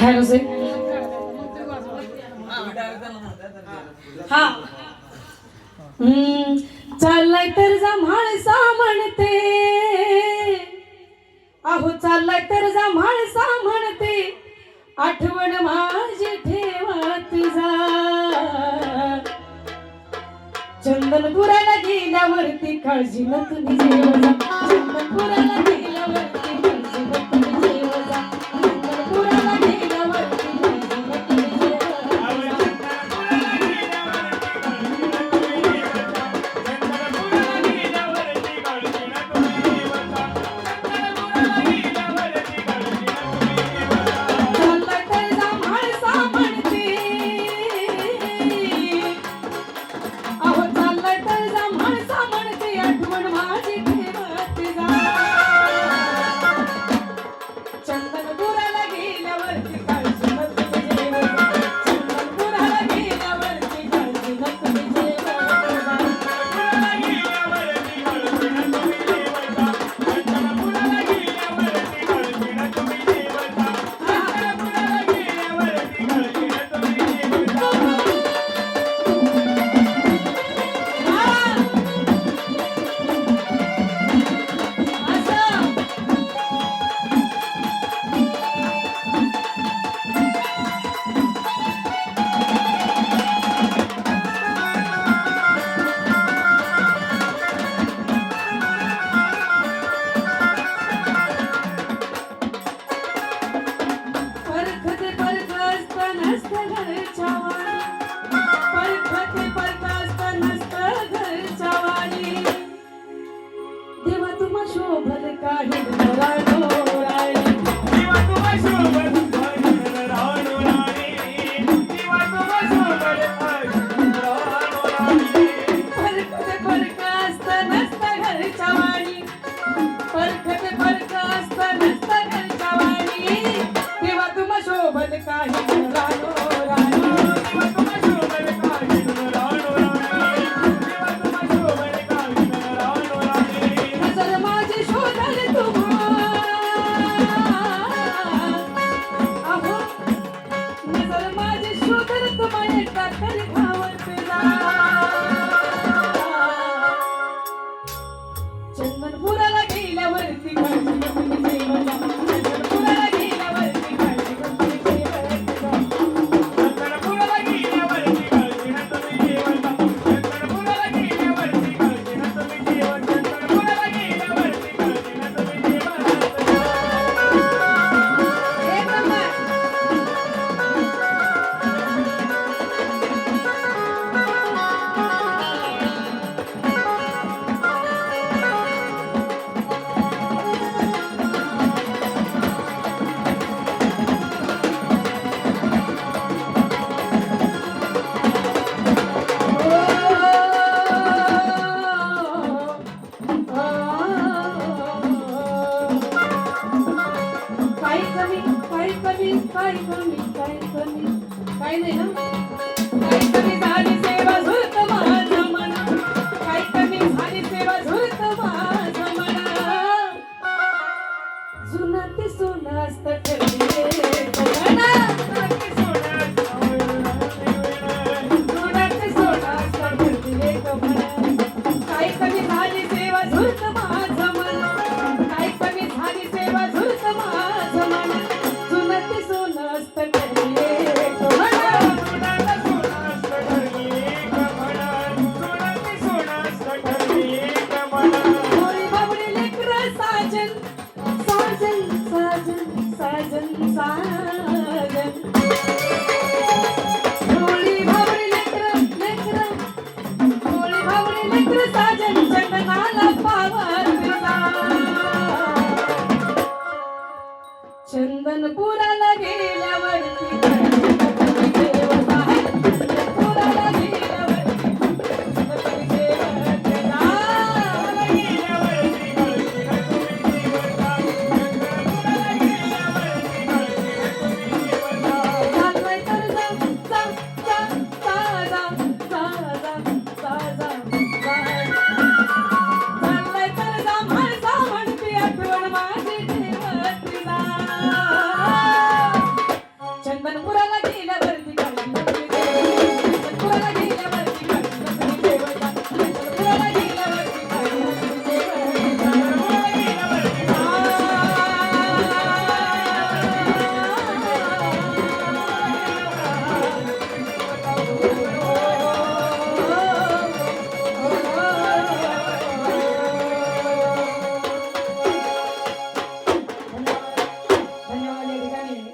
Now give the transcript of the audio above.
काय कसे चाललाय तर जा माणसा म्हणते. अहो चाललाय तर जा माणसा म्हणते. आठवण माझी ठेवत जा. चंदनपुराला गेल्यावरती काळजी न तुम्ही चंदनपुराला शोभन का ही भरानो पायपणी पायपणी काय नाही ना पायपणी झाली चंदनपुराला गेल्यावरती